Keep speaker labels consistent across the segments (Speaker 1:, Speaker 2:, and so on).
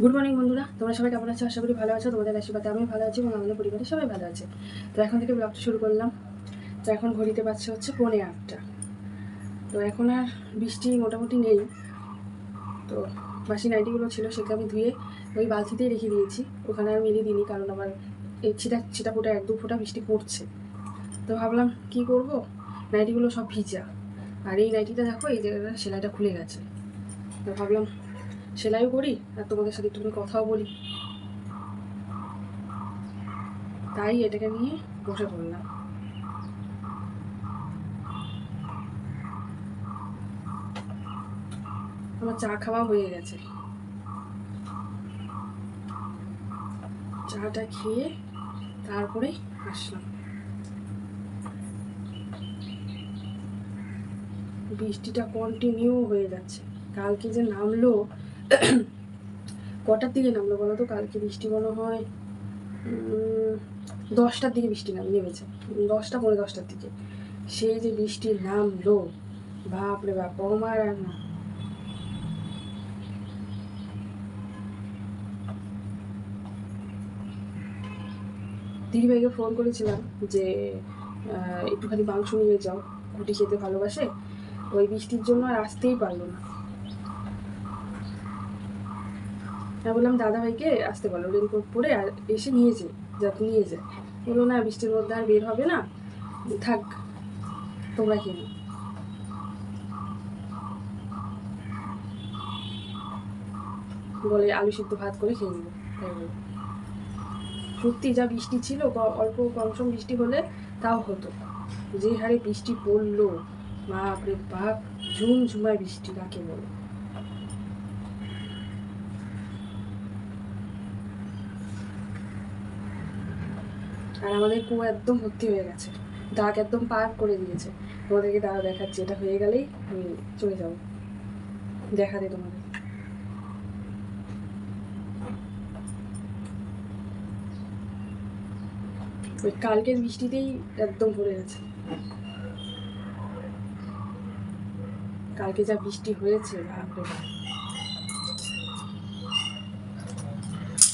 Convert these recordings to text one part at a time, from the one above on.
Speaker 1: Good morning বন্ধুরা। তোমরা সবাই কেমন আছো? আশা করি ভালো আছো। তোমাদের আশীর্বাদে আমি ভালো আছি এবং আমাদের পরিবারের সবাই ভালো আছে। তো এখন থেকে ব্লগটা শুরু করলাম। তো এখন ঘড়িতে পাচ্ছে হচ্ছে পৌনে আটটা। তো এখন আর বৃষ্টি মোটামুটি নেই। তো বাসি নাইটিগুলো ছিল, সেগুলো আমি ধুয়ে ওই বালতিতেই রেখে দিয়েছি। ওখানে আর মেলে দিইনি, কারণ আমার এই ছিটা ছিটা ফোটা, এক দু ফোঁটা বৃষ্টি পড়ছে। তো ভাবলাম কি করব? নাইটিগুলো সব ভিজা। আর এই নাইটিটা দেখো, এই জায়গাটা সেলাইটা খুলে গেছে। তো ভাবলাম সেলাইও করি আর তোমাদের সাথে একটুখানি কথাও বলি। তাই এটাকে নিয়ে বসে পড়লাম। আমার চা খাওয়া হয়ে গেছে। চাটা খেয়ে তারপরে আসলাম। বৃষ্টিটা কন্টিনিউ হয়ে যাচ্ছে। কালকে যে নামলো কটার দিকে নামলো বলো তো? কালকে বৃষ্টি মনে হয় দশটার দিকে বৃষ্টি নাম নেমেছে দশটা পনেরো দশটার দিকে। সেই যে বৃষ্টি নামলো, বাপরে বাপ আমার আর না দিদিভাইকে ফোন করেছিলাম যে একটুখানি মাংস নিয়ে যাও রুটি খেতে ভালোবাসে। ওই বৃষ্টির জন্য আর আসতেই পারল না। আমি বললাম, দাদাভাইকে আসতে বলো। রেনকোট পরে আর এসে নিয়ে নিয়েছে যাতে নিয়ে যায় বলল, না, বৃষ্টির মধ্যে আর বের হবে না। থাক, তোমরা নাও। বলে আলু সিদ্ধ ভাত করে খেয়ে নেব তাই বলে সত্যি যা বৃষ্টি ছিল অল্প কম সম বৃষ্টি হলে তাও হতো। যে হারে বৃষ্টি পড়ল, বাপরে বাপ ঝুম ঝুমায় বৃষ্টি, কাকে বলে? আর আমাদের কুয়ো একদম ভর্তি হয়ে গেছে। দাগ একদম পার করে দিয়েছে। তোমাদেরকে দাঁড়া দেখাচ্ছি, এটা হয়ে গেলেই আমি চলে যাব। দেখাতে তোমাদের। ওই কালকের বৃষ্টিতেই একদম ভরে গেছে। কালকে যা বৃষ্টি হয়েছে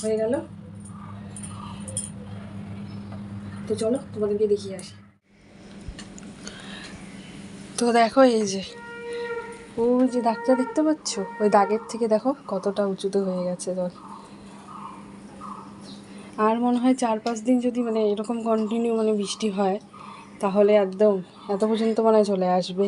Speaker 1: হয়ে গেল? তো চলো, তোমাদেরকে দেখিয়ে আসি। তো দেখো এই যে ওই যে দাগটা দেখতে পাচ্ছ? ওই দাগের থেকে দেখো কতটা উঁচুতে হয়ে গেছে জল। আর মনে হয় চার পাঁচ দিন যদি মানে এরকম কন্টিনিউ মানে বৃষ্টি হয়, তাহলে একদম এত পর্যন্ত মনে চলে আসবে।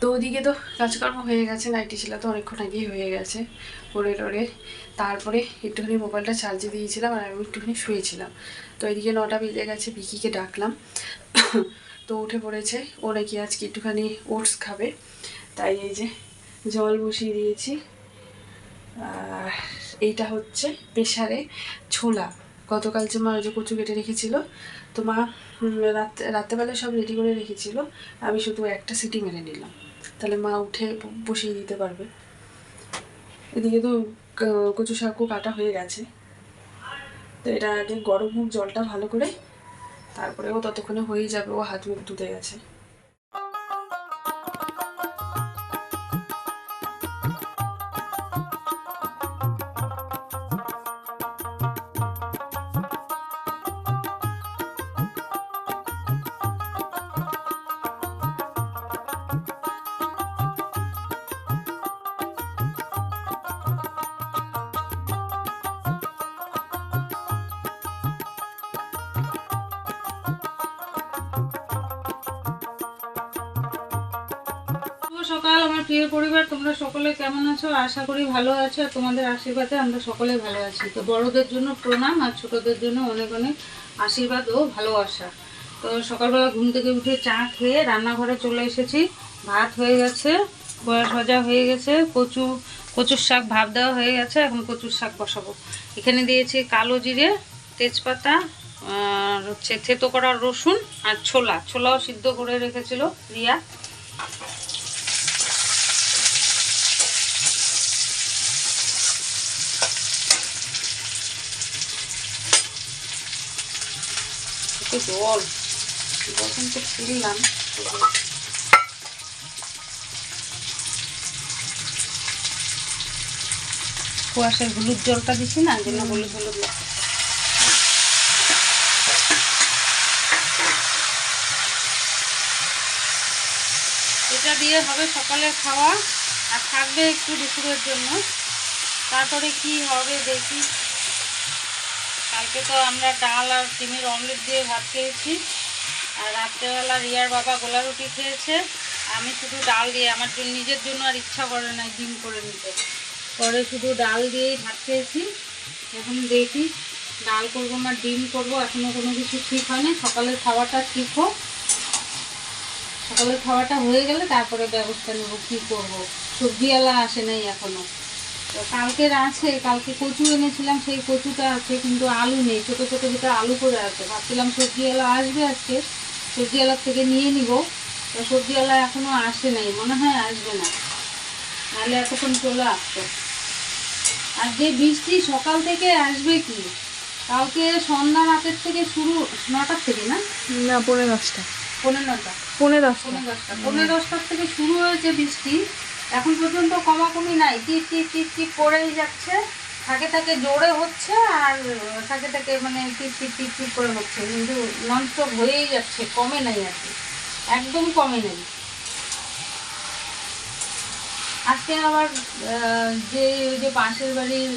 Speaker 1: তো ওদিকে তো কাজকর্ম হয়ে গেছে নাইটি ছিল তো অনেকক্ষণ আগেই হয়ে গেছে। পরে টরে তারপরে একটুখানি মোবাইলটা চার্জে দিয়েছিলাম আর আমি একটুখানি শুয়েছিলাম। তো এদিকে নটা বেজে গেছে বিকিকে ডাকলাম। তো উঠে পড়েছে। ও নাকি আজকে একটুখানি ওটস খাবে। তাই এই যে জল বসিয়ে দিয়েছি। আর এইটা হচ্ছে প্রেশারে ছোলা। গতকাল যে মা যে কচু কেটে রেখেছিল। তো মা রাত রাত্রেবেলায় সব রেডি করে রেখেছিল। আমি শুধু একটা সিটি মেরে নিলাম। তাহলে মা উঠে বসিয়ে দিতে পারবে। এদিকে তো কচু শাকও কাটা হয়ে গেছে। তো এটা আগে গরম হোক জলটা ভালো করে তারপরে ও ততক্ষণে হয়েই যাবে, ও হাত মুখ ধুতে গেছে।
Speaker 2: সকাল, আমার প্রিয় পরিবার, তোমরা সকলে কেমন আছো? আশা করি ভালো আছো, আর তোমাদের আশীর্বাদে আমরা সকলে ভালো আছি। তো বড়দের জন্য প্রণাম, আর ছোটদের জন্য অনেক অনেক আশীর্বাদ ও ভালোবাসা। তো সকালবেলা ঘুম থেকে উঠে চা খেয়ে রান্নাঘরে চলে এসেছি। ভাত হয়ে গেছে, বয়স ভাজা হয়ে গেছে, কচু, কচুর শাক ভাব দেওয়া হয়ে গেছে, এখন কচুর শাক বসাবো। এখানে দিয়েছি কালো জিরে, তেজপাতা, আর হচ্ছে থেতো করা রসুন, আর ছোলা। ছোলাও সিদ্ধ করে রেখেছিল রিয়া। একটু জল। যখন ফিরলাম কুয়াশার হলুদ জলটা দিছি না যেন হলুদ হলুদ এটা দিয়ে হবে সকালের খাওয়া আর থাকবে একটু দুপুরের জন্য। তারপরে কি হবে দেখি। কালকে তো আমরা ডাল আর ডিমের অমলেট দিয়ে ভাত খেয়েছি। আর রাত্রেবেলা রিয়ার বাবা গোলা রুটি খেয়েছে। আমি শুধু ডাল দিয়ে, আমার জন্য নিজের জন্য আর ইচ্ছা করে না ডিম করে নিতে। পরে শুধু ডাল দিয়েই ভাত খেয়েছি। এখন দেখি ডাল করব না ডিম করব এখনও কোনো কিছু ঠিক হয়নি। সকালের খাওয়াটা ঠিক হোক। সকালের খাওয়াটা হয়ে গেলে তারপরে ব্যবস্থা নেব, কী করব? সবজিওয়ালা আসে নাই এখনও। তো কালকের আছে কালকে কচু এনেছিলাম সেই কচুটা আছে কিন্তু আলু নেই ছোটো ছোটো যেটা আলু করে আছে। ভাবছিলাম সবজি সবজিওয়ালা আসবে আজকে সবজিওয়ালার থেকে নিয়ে নিব। তো সবজি সবজিওয়ালা এখনও আসে নাই মনে হয় আসবে না। নাহলে এতক্ষণ চলে আসতো। আর যে বৃষ্টি সকাল থেকে আসবে কি? কালকে সন্ধ্যা রাতের থেকে শুরু নটার থেকে না?
Speaker 1: না পৌনে দশটা।
Speaker 2: পনেরো নটা।
Speaker 1: পৌনে দশটা।
Speaker 2: পনেরো দশটা। পনেরো দশটার থেকে শুরু হয়েছে বৃষ্টি। এখন পর্যন্ত কমাকমি নাই। টিপ টিপ টিপ টিপ করেই যাচ্ছে। থাকে থাকে জোরে হচ্ছে আর, থাকে থাকে মানে টিপ টিপ টিপ টিপ করে হচ্ছে। কিন্তু ননস্টপ হয়েই যাচ্ছে, কমে নাই আর কি। একদম কমে নেই। আজকে আবার যে, ওই যে পাশের বাড়ির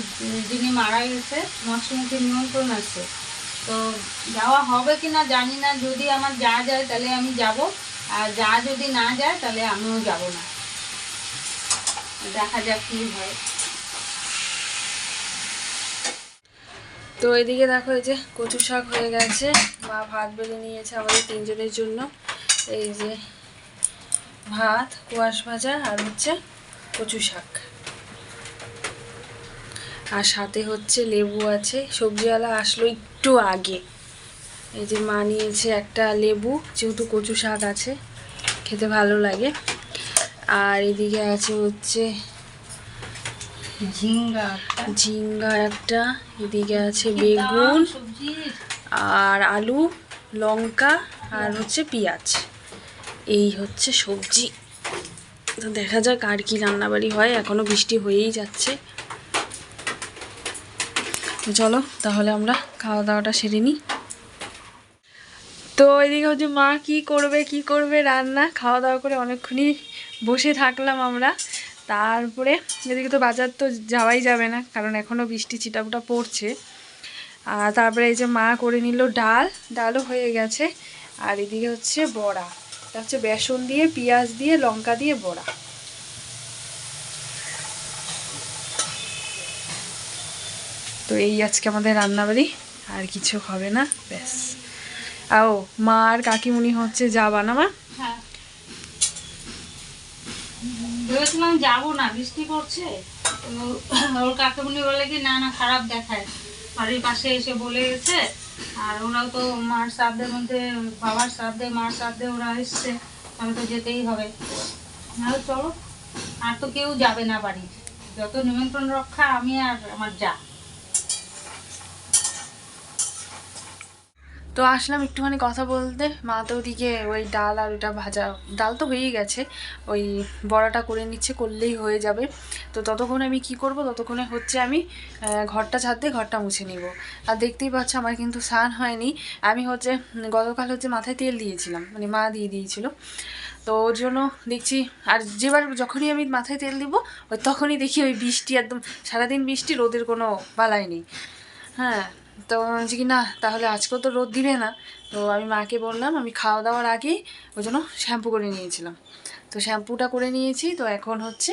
Speaker 2: যিনি মারা গেছে, মৎস্যমুখী নিমন্ত্রণ আছে। তো যাওয়া হবে কি না জানি না। যদি আমার যা যায় তাহলে আমি যাব। আর যা যদি না যায় তাহলে আমিও যাব না। দেখা যাক কি হয়।
Speaker 1: তো এদিকে দেখো এই যে কচু শাক হয়ে গেছে। মা ভাত বেড়ে নিয়েছে আমাদের তিনজনের জন্য। এই যে ভাত, কুয়াশ ভাজা আর হচ্ছে কচু শাক। আর সাথে হচ্ছে লেবু আছে। সবজিওয়ালা আসলো একটু আগে। এই যে মা নিয়েছে একটা লেবু, যেহেতু কচু শাক আছে, খেতে ভালো লাগে। আর এদিকে আছে হচ্ছে
Speaker 2: ঝিঙ্গা
Speaker 1: ঝিঙ্গা একটা এদিকে আছে বেগুন আর আলু লঙ্কা আর হচ্ছে পেঁয়াজ। এই হচ্ছে সবজি। তো দেখা যাক আর কি রান্নাবাড়ি হয়। এখনও বৃষ্টি হয়েই যাচ্ছে। তো চলো তাহলে আমরা খাওয়া দাওয়াটা সেরে নিই। তো এদিকে হচ্ছে মা কি করবে কি করবে রান্না? খাওয়া দাওয়া করে অনেকক্ষণই বসে থাকলাম আমরা। তারপরে এদিকে তো বাজার তো যাওয়াই যাবে না, কারণ এখনও বৃষ্টি ছিটাফোটা পড়ছে। আর তারপরে এই যে মা করে নিল ডাল, ডালও হয়ে গেছে। আর এদিকে হচ্ছে বড়া, এটা হচ্ছে বেসন দিয়ে, পেঁয়াজ দিয়ে, লঙ্কা দিয়ে বড়া। তো এই আজকে আমাদের রান্নাবাড়ি, আর কিছু হবে না, ব্যাস। আও মা আর কাকিমুনি হচ্ছে যাবা না মা
Speaker 2: হ্যাঁ ভেবেছিলাম যাব না, বৃষ্টি পড়ছে। ওর কাকামুনি বলে কি, না না, খারাপ দেখায়। বাড়ির পাশে এসে বলে গেছে, আর ওরাও তো মার শ্রাদ্ধের মধ্যে, বাবার শ্রাদ্ধে, মার শ্রাদ্ধে ওরা এসছে আমি তো যেতেই হবে। না চলো, আর তো কেউ যাবে না বাড়ি। যত নিমন্ত্রণ রক্ষা, আমি আর আমার যা।
Speaker 1: তো আসলাম একটুখানি কথা বলতে। মা তো ওদিকে ওই ডাল আর ওটা ভাজা, ডাল তো হয়েই গেছে। ওই বড়াটা করে নিচ্ছে, করলেই হয়ে যাবে। তো ততক্ষণে আমি কি করব? ততক্ষণে হচ্ছে আমি ঘরটা দিয়ে ঘরটা মুছে নিব। আর দেখতেই পাচ্ছ আমার কিন্তু স্নান হয়নি। আমি হচ্ছে, গতকাল হচ্ছে মাথায় তেল দিয়েছিলাম মানে মা দিয়ে দিয়েছিল। তো ওর জন্য দেখছি, আর যেবার যখনই আমি মাথায় তেল দিব, ওই তখনই দেখি ওই বৃষ্টি একদম, সারাদিন বৃষ্টি রোদের কোনো বালাই নেই। হ্যাঁ তো বলছি কি, না, তাহলে আজকেও তো রোদ দিবে না। তো আমি মাকে বললাম, আমি খাওয়া দাওয়ার আগেই ওই জন্য শ্যাম্পু করে নিয়েছিলাম। তো শ্যাম্পুটা করে নিয়েছি, তো এখন হচ্ছে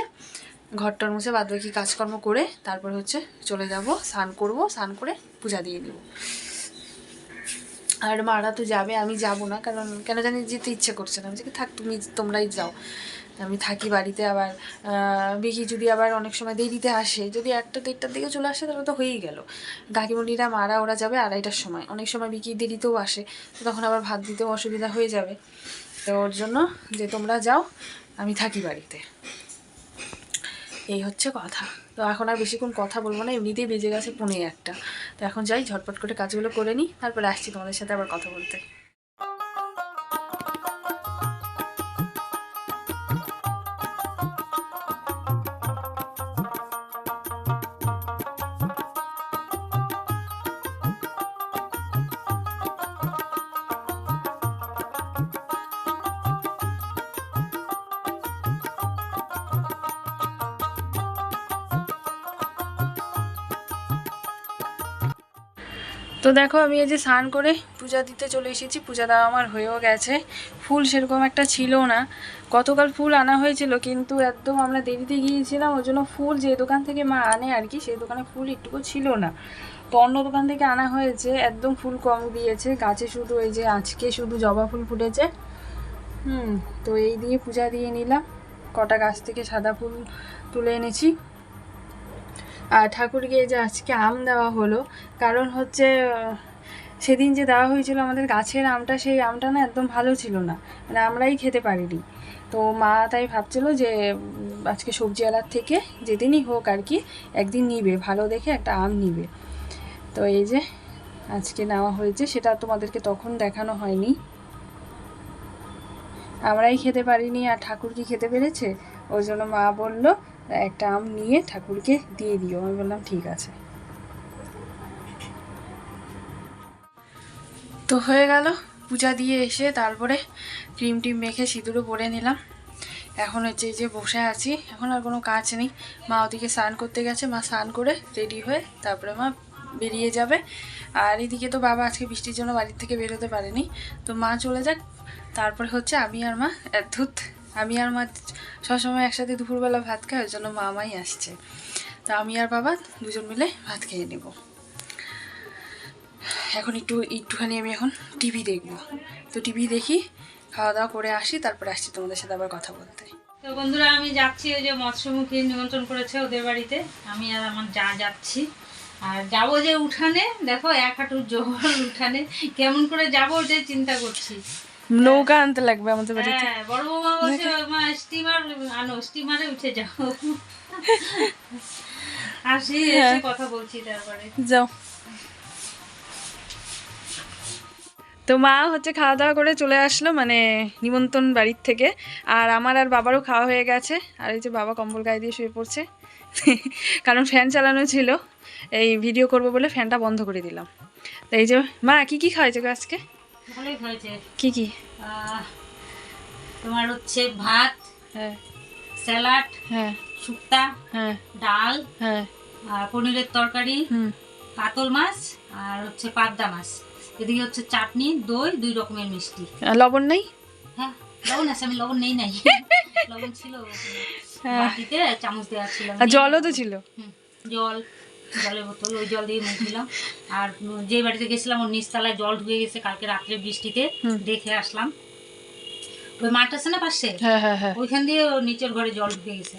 Speaker 1: ঘরটার মুছে বাদ বাকি কাজকর্ম করে তারপর হচ্ছে চলে যাব, স্নান করব, স্নান করে পূজা দিয়ে দিব। আর মারা তো যাবে, আমি যাব না, কারণ কেন জানি যেতে ইচ্ছে করছে না। আমি থাক, তুমি তোমরাই যাও। আমি থাকি বাড়িতে আবার বিকি যদি আবার অনেক সময় দেরিতে আসে, যদি একটা দেড়টার দিকে চলে আসে তাহলে তো হয়েই গেল। কাকিমণিরা, মারা ওরা যাবে আড়াইটার সময়। অনেক সময় বিকি দেরিতেও আসে, তো তখন আবার ভাত দিতেও অসুবিধা হয়ে যাবে। তো ওর জন্য যে তোমরা যাও, আমি থাকি বাড়িতে। এই হচ্ছে কথা। তো এখন আর বেশিক্ষণ কথা বলব না, এমনিতেই বেজে গেছে পনেরো একটা। তো এখন যাই, ঝটপট করে কাজগুলো করে নিই, তারপরে আসছি তোমাদের সাথে আবার কথা বলতে। তো দেখো আমি এই যে স্নান করে পূজা দিতে চলে এসেছি। পূজা দেওয়া আমার হয়েও গেছে। ফুল সেরকম একটা ছিল না। গতকাল ফুল আনা হয়েছিল, কিন্তু একদম আমরা দেরিতে গিয়েছিলাম ওই জন্য ফুল যে দোকান থেকে মা আনে আর কি, সেই দোকানে ফুল একটুকু ছিল না। তো অন্য দোকান থেকে আনা হয়েছে, একদম ফুল কম দিয়েছে। গাছে শুধু এই যে আজকে শুধু জবা ফুল ফুটেছে। হুম, তো এই দিয়ে পূজা দিয়ে নিলাম। কটা গাছ থেকে সাদা ফুল তুলে এনেছি। ঠাকুরকে যে আজকে আম দেওয়া হলো, কারণ হচ্ছে সেদিন যে দেওয়া হয়েছিল আমাদের গাছের আমটা, সেই আমটা না একদম ভালো ছিল না মানে আমরাই খেতে পারিনি। তো মা তাই ভাবছিল যে আজকে সবজি আলার থেকে যেদিনই হোক আর কি, একদিন নিবে, ভালো দেখে একটা আম নিবে। তো এই যে, আজকে নেওয়া হয়েছে, সেটা তোমাদেরকে তখন দেখানো হয়নি। আমরাই খেতে পারিনি আর ঠাকুর কি খেতে পেরেছে? ওই জন্য মা বলল একটা আম নিয়ে ঠাকুরকে দিয়ে দিও। আমি বললাম, ঠিক আছে। তো হয়ে গেল। পূজা দিয়ে এসে তারপরে ক্রিম টিম মেখে সিঁদুরও পরে নিলাম। এখন হচ্ছে যে বসে আছি। এখন আর কোনো কাজ নেই। মা ওদিকে স্নান করতে গেছে। মা স্নান করে রেডি হয়ে তারপরে মা বেরিয়ে যাবে। আর এদিকে তো বাবা আজকে বৃষ্টির জন্য বাড়ির থেকে বেরোতে পারেনি। তো মা চলে যাক। তারপরে হচ্ছে আমি আর মা ধুত আমি আর মা সবসময় একসাথে দুপুরবেলা ভাত খাই, ওই জন্য মামাই আসছে। তা আমি আর বাবা দুজন মিলে ভাত খেয়ে নেব। এখন একটু, একটুখানি আমি এখন টিভি দেখব। তো টিভি দেখি, খাওয়া দাওয়া করে আসি, তারপরে আসছি তোমাদের সাথে আবার কথা বলতে।
Speaker 2: তো বন্ধুরা, আমি যাচ্ছি ওই যে মৎস্যমুখী নিমন্ত্রণ করেছে ওদের বাড়িতে। আমি আর আমার যা যাচ্ছি। আর যাব যে উঠানে, দেখো এক হাঁটুর জল উঠানে। কেমন করে যাব ওটাই চিন্তা করছি।
Speaker 1: নৌকা আনতে লাগবে আমাদের বাড়িতে।
Speaker 2: হ্যাঁ বড় বৌমা বলছে মা স্টিমার আনো স্টিমারে উঠে যাও। আসি এসে কথা বলছি তারপরে
Speaker 1: যাও। তো মা হচ্ছে খাওয়া দাওয়া করে চলে আসলো মানে নিমন্ত্রণ বাড়ির থেকে। আর আমার আর বাবারও খাওয়া হয়ে গেছে। আর এই যে বাবা কম্বল গায়ে দিয়ে শুয়ে পড়ছে। কারণ ফ্যান চালানো ছিল। এই ভিডিও করব বলে ফ্যানটা বন্ধ করে দিলাম। তো এই যে মা কি কি খাওয়াইছে আজকে?
Speaker 2: ভালোই হয়েছে
Speaker 1: কি কি?
Speaker 2: তোমার হচ্ছে ভাত
Speaker 1: হ্যাঁ।
Speaker 2: স্যালাড
Speaker 1: হ্যাঁ।
Speaker 2: শুক্তা
Speaker 1: হ্যাঁ।
Speaker 2: ডাল
Speaker 1: হ্যাঁ।
Speaker 2: আর পনিরের তরকারি
Speaker 1: হুম।
Speaker 2: কাতল মাছ আর হচ্ছে পাবদা মাছ। এদিকে হচ্ছে চাটনি দই দুই রকমের মিষ্টি।
Speaker 1: লবণ নেই?
Speaker 2: হ্যাঁ লবণ আছে আমি লবণ নেই নাই। লবণ ছিল।
Speaker 1: হ্যাঁ।
Speaker 2: বাটিতে চামচ দেওয়া ছিল।
Speaker 1: আর জলও তো ছিল।
Speaker 2: হুম, জল। জলের বোতল ওই জল দিয়ে মুখ দিলাম আর যে বাড়িতে গেছিলাম ওর নিচতলায় জল ঢুকে গেছে কালকে রাত্রে বৃষ্টিতে দেখে আসলাম। ওই মাঠ আছে না পাশে?
Speaker 1: হ্যাঁ হ্যাঁ হ্যাঁ।
Speaker 2: ওইখান দিয়ে ওর নিচের ঘরে জল ঢুকে গেছে।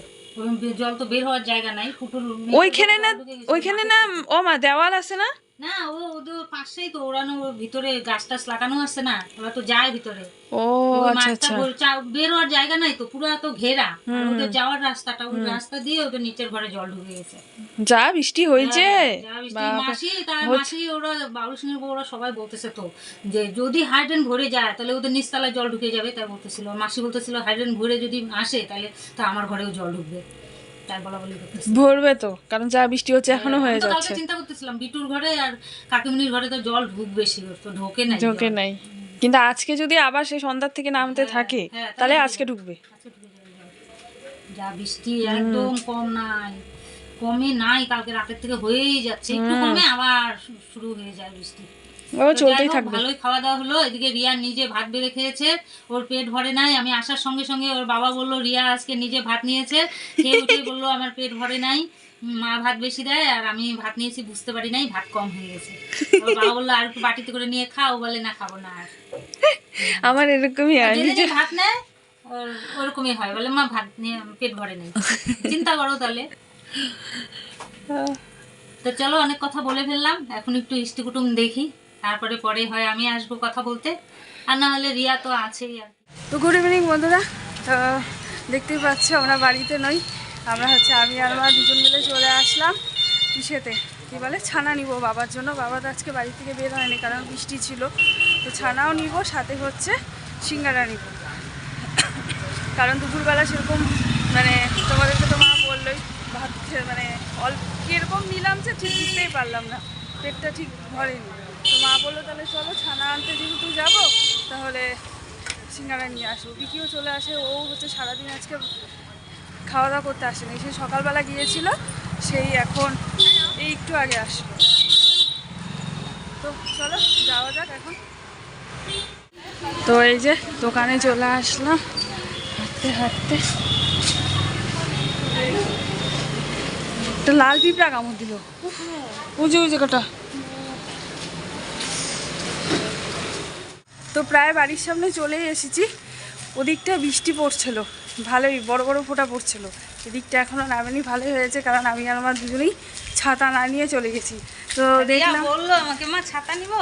Speaker 2: জল তো বের হওয়ার জায়গা নাই ফুটুর
Speaker 1: ওইখানে না ওইখানে না ও মা দেওয়াল আছে না?
Speaker 2: না ও ওদের পাশেই তো ওরানো ভিতরে গাছ টাছ লাগানো আছে না ওরা তো যায় ভিতরে।
Speaker 1: ও আচ্ছা আচ্ছা।
Speaker 2: বের হওয়ার জায়গা নাই তো পুরো তো ঘেরা। ওদের যাওয়ার রাস্তাটা ওই রাস্তা দিয়ে ওদের নিচের ঘরে জল ঢুকে গেছে।
Speaker 1: যা বৃষ্টি হয়েছে।
Speaker 2: হ্যাঁ,
Speaker 1: বাপরে।
Speaker 2: মাসি তার মাসি ওরা বাবুল সিংহের বউরা সবাই বলতেছে তো যে যদি হাইড্রেন ভরে যায় তাহলে ওদের নিচতলায় জল ঢুকে যাবে তাই বলতেছিল। মাসি বলতেছিল হাইড্রেন ভরে যদি আসে তাহলে তা আমার ঘরেও জল ঢুকবে। তাই বলা বলি করতেছে।
Speaker 1: ভরবে তো কারণ যা বৃষ্টি হচ্ছে এখনও হয়ে যাচ্ছে।
Speaker 2: চিন্তা করতেছিলাম বিটুর ঘরে আর কাকিমনির ঘরে তো জল ঢুকবে শিওর তো ঢোকে নাই জল।
Speaker 1: নাই। কিন্তু আজকে যদি আবার সেই সন্ধ্যার থেকে নামতে থাকে
Speaker 2: হ্যাঁ,
Speaker 1: তাহলে আজকে ঢুকবে।
Speaker 2: ঢুকে। যা বৃষ্টি একদম কম নাই কমে নাই কালকে রাতের থেকে হয়েই যাচ্ছে। একটু কমে আবার শুরু হয়ে যায় বৃষ্টি।
Speaker 1: ও
Speaker 2: তো
Speaker 1: চলতেই থাকবে।
Speaker 2: ভালোই খাওয়া দাওয়া হলো। এদিকে রিয়া নিজে ভাত বেড়ে খেয়েছে। ওর পেট ভরে নাই। আমি আসার সঙ্গে সঙ্গে ওর বাবা বলল রিয়া আজকে নিজে ভাত নিয়েছে। খেয়ে উঠে বলল আমার পেট ভরে নাই। মা ভাত বেশি দেয় আর আমি ভাত নিয়েছি বুঝতে পারি নাই ভাত কম হয়ে গেছে। ওর বাবা বলল আর একটু বাটিতে করে নিয়ে খাও বলে না খাব না আর।
Speaker 1: আমার এরকমই
Speaker 2: ভাত নেয় ওর ওরকমই হয়। বলে মা ভাত নিয়ে পেট ভরে নেই। চিন্তা করো তাহলে। তো চলো অনেক কথা বলে ফেললাম। এখন একটু ইষ্টি কুটুম দেখি। তারপরে পরে হয় আমি আসব কথা বলতে। আর না হলে রিয়া তো আছেই আর।
Speaker 1: তো গুড ইভিনিং বন্ধুরা। তো দেখতেই পাচ্ছ আমরা বাড়িতে নই। আমরা হচ্ছে আমি আর মা দুজন মিলে চলে আসলাম কিসেতে? কি বলে? ছানা নিব বাবার জন্য। বাবা তো আজকে বাড়ি থেকে বের হয়নি কারণ বৃষ্টি ছিল। তো ছানাও নিব, সাথে হচ্ছে সিঙ্গারা নিব। কারণ দুপুরবেলা সেরকম মানে তোমাদেরকে তো মা বললোই ভাত মানে অল্প কীরকম নিলাম যে ঠিক বুঝতেই পারলাম না। পেটটা ঠিক ভরেনি। মা বলল, তাহলে চলো ছানা আনতে যেহেতু যাব, তাহলে সিঙ্গারা নিয়ে আসব। বিকিও চলে আসে, ও হচ্ছে সারাদিন আজকে খাওয়া দাওয়া করতে আসেনি। সেই সকালবেলা গিয়েছিল, সেই এখন এই একটু আগে আসলো। তো চলো, যাওয়া যাক এখন। তো এই যে দোকানে চলে আসলাম, হাঁটতে হাঁটতে। একটা লাল পিঁপড়া কামড় দিল। উঁচু উঁচু কটা তো প্রায় বাড়ির সামনে চলে এসেছি। ওদিকটা বৃষ্টি পড়ছিল। ভালোই বড় বড় ফোঁটা পড়ছিল। এদিকটা এখনও নামেনি ভালোই হয়েছে কারণ আমি আর আমার দুজনেই ছাতা না নিয়ে চলে গেছি। তো দেখলাম
Speaker 2: বলল আমাকে মা ছাতা নিব?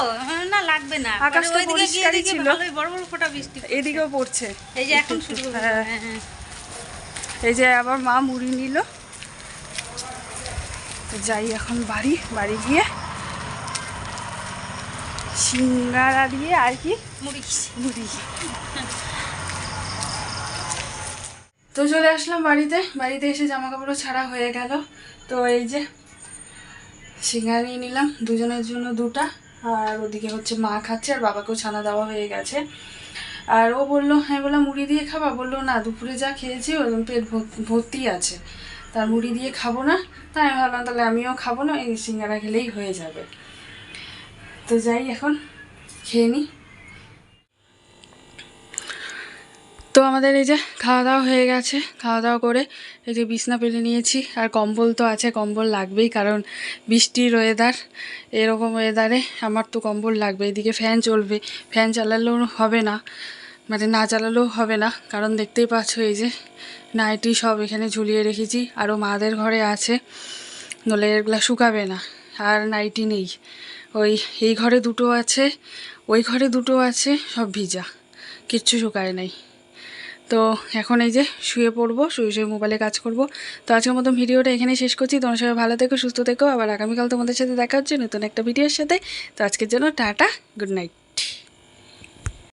Speaker 2: না লাগবে না।
Speaker 1: আকাশটা
Speaker 2: পরে
Speaker 1: পরিষ্কারই ছিল।
Speaker 2: বড় বড় ফোঁটা বৃষ্টি
Speaker 1: এদিকেও পড়ছে।
Speaker 2: এই যে এখন শুরু
Speaker 1: হ্যাঁ।
Speaker 2: হ্যাঁ, হ্যাঁ।
Speaker 1: এই যে আবার মা মুড়ি নিল। তো যাই এখন বাড়ি বাড়ি গিয়ে সিঙ্গারা দিয়ে আর কি?
Speaker 2: মুড়ি
Speaker 1: মুড়ি। তো চলে আসলাম বাড়িতে। বাড়িতে এসে জামা কাপড়ও ছাড়া হয়ে গেল। তো এই যে সিঙ্গারা নিয়ে নিলাম দুজনের জন্য দুটা। আর ওদিকে হচ্ছে মা খাচ্ছে আর বাবাকেও ছানা দেওয়া হয়ে গেছে। আর ও বলল হ্যাঁ বললাম মুড়ি দিয়ে খাবা? বলল না দুপুরে যা খেয়েছি ওই পেট ভর- ভর্তি আছে। তার মুড়ি দিয়ে খাব না। তাই আমি ভাবলাম তাহলে আমিও খাব না এই সিঙ্গারা খেলেই হয়ে যাবে। তো যাই এখন, খেয়ে নিই তো আমাদের এই যে খাওয়া দাওয়া হয়ে গেছে। খাওয়া দাওয়া করে এই যে বিছনা পেলে নিয়েছি। আর কম্বল তো আছে, কম্বল লাগবেই, কারণ বৃষ্টির ওয়েদার এরকম ওয়েদারে আমার তো কম্বল লাগবে। এদিকে ফ্যান চলবে। ফ্যান চালালেও হবে না মানে না চালালেও হবে না। কারণ দেখতেই পাচ্ছ এই যে নাইটি সব এখানে ঝুলিয়ে রেখেছি। আরও মাদের ঘরে আছে নলে এগুলো শুকাবে না। আর নাইটি নেই। ওই, এই ঘরে দুটো আছে, ওই ঘরে দুটো আছে, সব ভিজা, কিচ্ছু শুকায় নাই। তো এখন এই যে শুয়ে পড়ব, শুয়ে শুয়ে মোবাইলে কাজ করব। তো আজকের মতন ভিডিওটা এখানে শেষ করছি। তোমার সবাই ভালো থেকো, সুস্থ থেকো। আবার আগামীকাল তোমাদের সাথে দেখা হচ্ছে নতুন একটা ভিডিওর সাথে। তো আজকের জন্য টাটা গুড নাইট